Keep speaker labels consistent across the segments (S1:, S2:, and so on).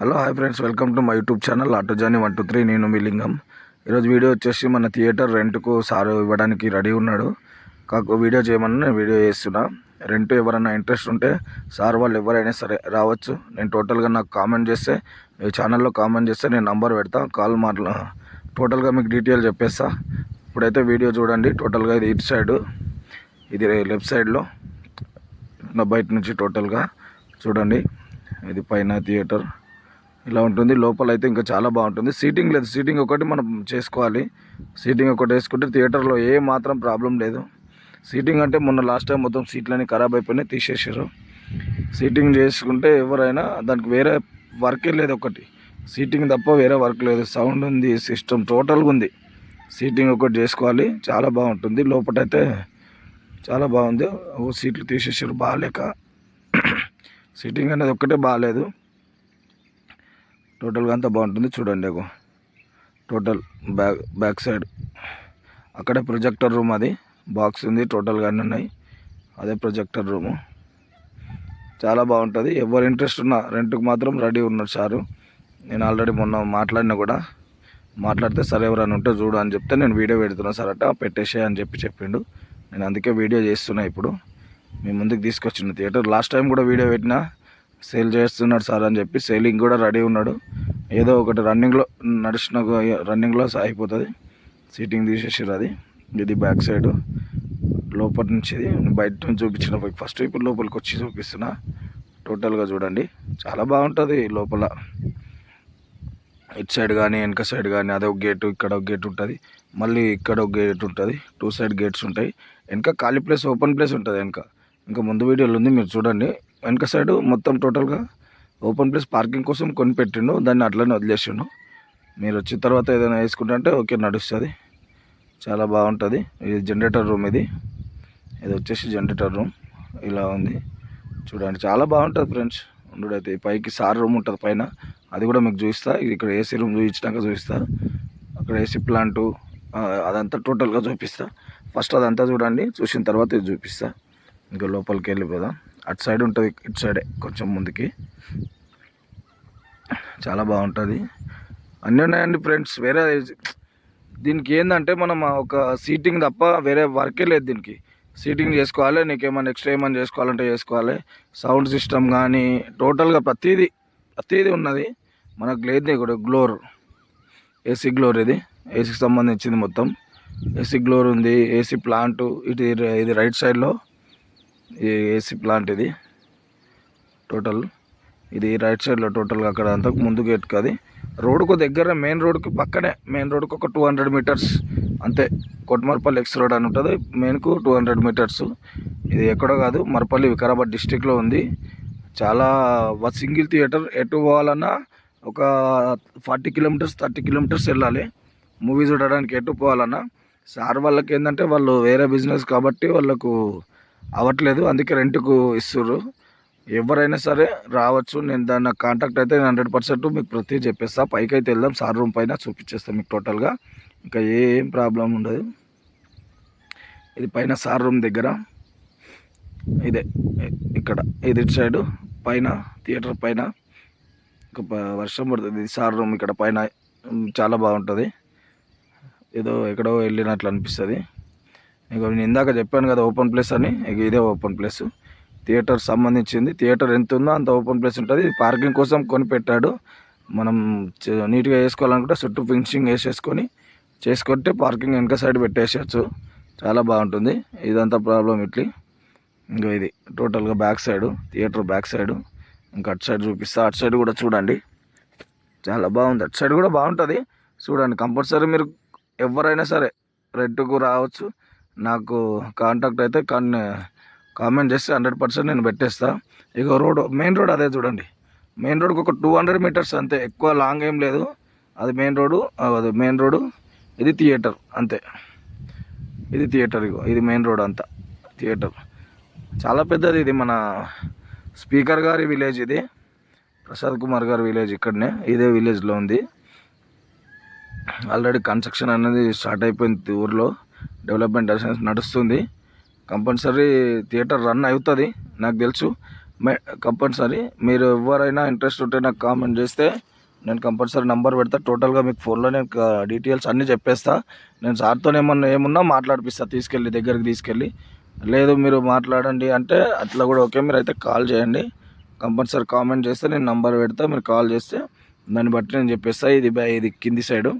S1: Hello hi friends welcome to my YouTube channel auto Johnny one two three నేను మీ లింగం. ఈరోజు video వచ్చేసి మన థియేటర్ రెంట్కు సారు ఇవ్వడానికి రెడీ ఉన్నాడు. కాకు వీడియో చేయమని నేను వీడియో చేస్తున్నా. రెంట్ ఎవరైనా ఇంట్రెస్ట్ ఉంటే సార్ వాళ్ళు ఎవరైనా సరే రావచ్చు. నేను టోటల్గా నాకు కామెంట్ చేస్తే ఛానల్లో కామెంట్ చేస్తే నేను నంబర్ పెడతా కాల్ మాట్లా టోటల్గా మీకు డీటెయిల్ చెప్పేస్తా. ఇప్పుడైతే వీడియో చూడండి టోటల్గా ఇది ఇటు సైడ్ ఇది లెఫ్ట్ సైడ్లో బయట నుంచి టోటల్గా చూడండి. ఇది పైన థియేటర్. ఇలా ఉంటుంది. లోపల అయితే ఇంకా చాలా బాగుంటుంది. సీటింగ్ లేదు. సీటింగ్ ఒకటి మనం చేసుకోవాలి. సీటింగ్ ఒకటి వేసుకుంటే థియేటర్లో ఏ మాత్రం ప్రాబ్లం లేదు. సీటింగ్ అంటే మొన్న లాస్ట్ టైం మొత్తం సీట్లన్నీ ఖరాబ్ అయిపోయినాయి తీసేసారు సీటింగ్ చేసుకుంటే ఎవరైనా దానికి వేరే వర్కే లేదు ఒకటి. సీటింగ్ తప్ప వేరే వర్క్ లేదు. సౌండ్ ఉంది సిస్టమ్ టోటల్గా ఉంది. సీటింగ్ ఒకటి చేసుకోవాలి. చాలా బాగుంటుంది. లోపటైతే చాలా బాగుంది. ఓ సీట్లు తీసేసారు బాగాలేక. సీటింగ్ అనేది ఒక్కటే బాగాలేదు. టోటల్గా అంతా బాగుంటుంది చూడండి అగో. Total back back side. అక్కడే ప్రొజెక్టర్ రూమ్ అది. బాక్స్ ఉంది టోటల్గా అన్నీ ఉన్నాయి. అదే ప్రొజెక్టర్ రూము. చాలా బాగుంటుంది. ఎవరు ఇంట్రెస్ట్ ఉన్నా రెంట్కి మాత్రం రెడీ ఉన్నాడు సారు. నేను ఆల్రెడీ మొన్న మాట్లాడినా కూడా. మాట్లాడితే సరే ఎవరైనా ఉంటే చూడు అని చెప్తే నేను వీడియో పెడుతున్నా సార్ అట్ట పెట్టేసే అని చెప్పి చెప్పిండు. నేను అందుకే వీడియో చేస్తున్నా ఇప్పుడు. మీ ముందుకు తీసుకొచ్చిన థియేటర్. లాస్ట్ టైం కూడా వీడియో పెట్టినా సేల్ చేస్తున్నాడు సార్ అని చెప్పి సేలింగ్ కూడా రెడీ ఉన్నాడు. ఏదో ఒకటి రన్నింగ్లో నడిచిన రన్నింగ్లో అయిపోతుంది సీటింగ్ తీసేసారు అది. ఇది బ్యాక్ సైడ్ లోపల నుంచి ఇది. బయట నుంచి చూపించిన ఫస్ట్ ఇప్పుడు లోపలికి వచ్చి చూపిస్తున్నా. టోటల్గా చూడండి. చాలా బాగుంటుంది లోపల. ఇటు సైడ్ కానీ వెనక సైడ్ కానీ అదే ఒక గేటు ఇక్కడ ఒక గేట్ ఉంటుంది. మళ్ళీ ఇక్కడ ఒక గేట్ ఉంటుంది. టూ సైడ్ గేట్స్ ఉంటాయి. వెనక ఖాళీ ప్లేస్ ఓపెన్ ప్లేస్ ఉంటుంది వెనక. ఇంకా ముందు వీడియోలు ఉంది. మీరు చూడండి. వెనక సైడ్ మొత్తం టోటల్గా ఓపెన్ ప్లేస్ పార్కింగ్ కోసం కొని పెట్టిండు దాన్ని అట్లనే వదిలేసిండు. మీరు వచ్చిన తర్వాత ఏదైనా వేసుకుంటే ఓకే నడుస్తుంది. చాలా బాగుంటుంది. ఇది జనరేటర్ రూమ్ ఇది. ఇది వచ్చేసి జనరేటర్ రూమ్. ఇలా ఉంది. చూడండి చాలా బాగుంటుంది ఫ్రెండ్స్. ఉండడైతే పైకి సార్ రూమ్ ఉంటుంది పైన. అది కూడా మీకు చూపిస్తా. ఇక్కడ ఏసీ రూమ్ చూపించినాక చూపిస్తా. అక్కడ ఏసీ ప్లాంటు అదంతా టోటల్గా చూపిస్తా. ఫస్ట్ అదంతా చూడండి. చూసిన తర్వాత ఇది చూపిస్తా. ఇంకా లోపలికి వెళ్ళిపోదాం. అటు సైడ్ ఉంటుంది ఇటు సైడే కొంచెం ముందుకి. చాలా బాగుంటుంది. అన్నీ ఉన్నాయండి ఫ్రెండ్స్. వేరే దీనికి ఏంటంటే మనం ఒక సీటింగ్ తప్ప వేరే వర్కే లేదు దీనికి. సీటింగ్ చేసుకోవాలి నీకు ఏమైనా ఎక్స్ట్రా ఏమైనా చేసుకోవాలంటే చేసుకోవాలి. సౌండ్ సిస్టమ్ కానీ టోటల్గా ప్రతిదీ ప్రతిదీ ఉన్నది. మనకు లేదు ఇక్కడ గ్లోర్. ఏసీ గ్లోర్ ఇది. ఏసీకి సంబంధించింది మొత్తం. ఏసీ గ్లోర్ ఉంది ఏసీ ప్లాంట్ ఇది ఇది రైట్ సైడ్లో. ఏసీ ప్లాంట్ ఇది? టోటల్. ఇది రైట్ సైడ్లో టోటల్గా అక్కడ అంతా ముందు గేట్కి అది రోడ్కు దగ్గర మెయిన్ రోడ్కి పక్కనే మెయిన్ రోడ్కి ఒక టూ హండ్రెడ్ మీటర్స్ అంతే. కొట్మర్పల్లి ఎక్స్ రోడ్ అని ఉంటుంది. మెయిన్కు టూ హండ్రెడ్ మీటర్స్. ఇది ఎక్కడో కాదు మరపల్లి వికారాబాద్ డిస్టిక్లో ఉంది. చాలా సింగిల్ థియేటర్ ఎటు పోవాలన్నా ఒక ఫార్టీ కిలోమీటర్స్ థర్టీ కిలోమీటర్స్ వెళ్ళాలి. మూవీ చూడడానికి ఎటు పోవాలన్నా. సార్ వాళ్ళకి ఏంటంటే వాళ్ళు వేరే బిజినెస్ కాబట్టి వాళ్ళకు అవ్వట్లేదు. అందుకే రెంట్కు ఇస్తుర్రు. ఎవరైనా సరే రావచ్చు. నేను దాని కాంటాక్ట్ అయితే హండ్రెడ్ పర్సెంట్ మీకు ప్రతి చెప్పేస్తా. పైకి అయితే వెళ్దాం. సార్ రూమ్ పైన చూపించేస్తాను మీకు టోటల్గా. ఇంకా ఏం ప్రాబ్లం ఉండదు. ఇది పైన సార్ రూమ్ దగ్గర. ఇదే. ఇక్కడ ఇది ఇటు సైడు పైన థియేటర్ పైన. ఇంకా వర్షం పడుతుంది. ఇది సార్ రూమ్. ఇక్కడ పైన చాలా బాగుంటుంది. ఏదో ఎక్కడో వెళ్ళినట్లు అనిపిస్తుంది. ఇక నేను ఇందాక చెప్పాను కదా ఓపెన్ ప్లేస్ అని ఇక ఇదే ఓపెన్ ప్లేస్. థియేటర్ సంబంధించింది. థియేటర్ ఎంత ఉందో అంత ఓపెన్ ప్లేస్ ఉంటుంది. పార్కింగ్ కోసం కొని పెట్టాడు మనం నీట్గా వేసుకోవాలనుకుంటే చుట్టూ ఫినిషింగ్ వేసేసుకొని చేసుకుంటే పార్కింగ్ వెనక సైడ్ పెట్టేసేయచ్చు. చాలా బాగుంటుంది. ఇదంతా ప్రాబ్లం ఇట్లీ. ఇంకా ఇది టోటల్గా back side theatre back side. ఇంకా అటు సైడ్ చూపిస్తా. అటు సైడ్ కూడా చూడండి. చాలా బాగుంది. అటు సైడ్ కూడా బాగుంటుంది. చూడండి కంపల్సరీ మీరు ఎవరైనా సరే రెడ్కు రావచ్చు. నాకు కాంటాక్ట్ అయితే కానీ కామెంట్ చేస్తే హండ్రెడ్ పర్సెంట్ నేను పెట్టేస్తా. ఇక రోడ్ మెయిన్ రోడ్ అదే చూడండి. మెయిన్ రోడ్కి ఒక టూ హండ్రెడ్ మీటర్స్ అంతే. ఎక్కువ లాంగ్ ఏం లేదు. అది మెయిన్ రోడ్డు అది మెయిన్ రోడ్డు ఇది థియేటర్ అంతే. ఇది థియేటర్ ఇగో ఇది మెయిన్ రోడ్ అంతా. థియేటర్ చాలా పెద్దది ఇది మన స్పీకర్ గారి విలేజ్ ఇది. ప్రసాద్ కుమార్ గారి విలేజ్ ఇక్కడనే. ఇదే విలేజ్లో ఉంది. ఆల్రెడీ కన్స్ట్రక్షన్ అనేది స్టార్ట్ అయిపోయింది ఊర్లో. డెవలప్మెంట్ నడుస్తుంది. కంపల్సరీ థియేటర్ రన్ అవుతుంది నాకు తెలుసు. కంపల్సరీ. మీరు ఎవరైనా ఇంట్రెస్ట్ ఉంటే నాకు కామెంట్ చేస్తే నేను కంపల్సరీ నంబర్ పెడతా. టోటల్గా మీకు ఫోన్లో నేను డీటెయిల్స్ అన్నీ చెప్పేస్తా. నేను సార్తో ఏమన్నా ఏమున్నా మాట్లాడిపిస్తా తీసుకెళ్ళి దగ్గరికి తీసుకెళ్ళి. లేదు మీరు మాట్లాడండి అంటే అట్లా కూడా ఓకే మీరు అయితే కాల్ చేయండి. కంపల్సరీ కామెంట్ చేస్తే నేను నంబర్ పెడతా మీరు కాల్ చేస్తే దాన్ని బట్టి నేను చెప్పేస్తా. ఇది బై- ఇది కింది సైడు.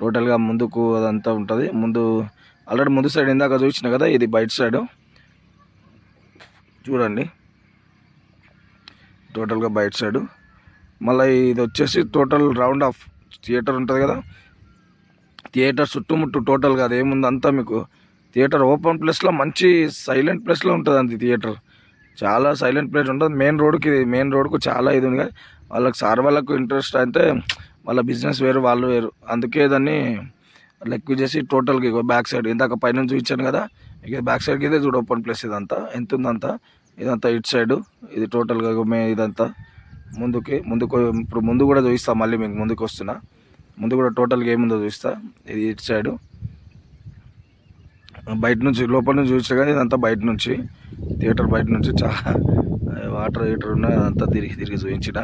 S1: టోటల్గా ముందుకు అదంతా ఉంటుంది. ముందు ఆల్రెడీ ముందు సైడ్ ఇందాక చూసిన కదా ఇది బయట సైడు. చూడండి. టోటల్గా బయట సైడు. మళ్ళీ ఇది వచ్చేసి టోటల్ రౌండ్ ఆఫ్ థియేటర్ ఉంటుంది కదా. థియేటర్ చుట్టుముట్టు టోటల్గా అది ఏముంది అంతా మీకు థియేటర్ ఓపెన్ ప్లేస్లో మంచి సైలెంట్ ప్లేస్లో ఉంటుంది అంత థియేటర్ చాలా సైలెంట్ ప్లేస్ ఉంటుంది. మెయిన్ రోడ్కి మెయిన్ రోడ్కు చాలా ఇది ఉంది వాళ్ళకి సార్ వాళ్ళకు ఇంట్రెస్ట్ అంటే వాళ్ళ బిజినెస్ వేరు వాళ్ళు వేరు. అందుకే దాన్ని ఎక్కువ చేసి టోటల్గా ఇక బ్యాక్ సైడ్ ఇందాక పైన చూపించాను కదా ఇక బ్యాక్ సైడ్కి ఇదే చూడు ఓపెన్ ప్లేస్ ఇదంతా. ఎంత ఉందంతా ఇదంతా ఇటు సైడు ఇది టోటల్గా మే ఇదంతా. ముందుకి ముందుకు ఇప్పుడు ముందు కూడా చూపిస్తా మళ్ళీ మీకు ముందుకు వస్తున్నా. ముందు కూడా టోటల్గా ఏముందో చూపిస్తా. ఇది ఇటు సైడు. బయట నుంచి లోపల నుంచి చూసా కానీ ఇదంతా బయట నుంచి. థియేటర్ బయట నుంచి చాలా వాటర్ హీటర్ ఉన్నాయి అదంతా తిరిగి తిరిగి చూపించిన.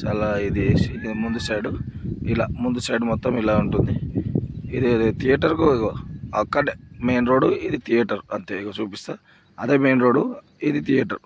S1: చాలా ఇది వేసి ఇది ముందు సైడు. ఇలా ముందు సైడ్ మొత్తం ఇలా ఉంటుంది. ఇది థియేటర్కు అక్కడే మెయిన్ రోడ్డు ఇది థియేటర్ అంతే ఇక చూపిస్తా. అదే మెయిన్ రోడ్ ఇది థియేటర్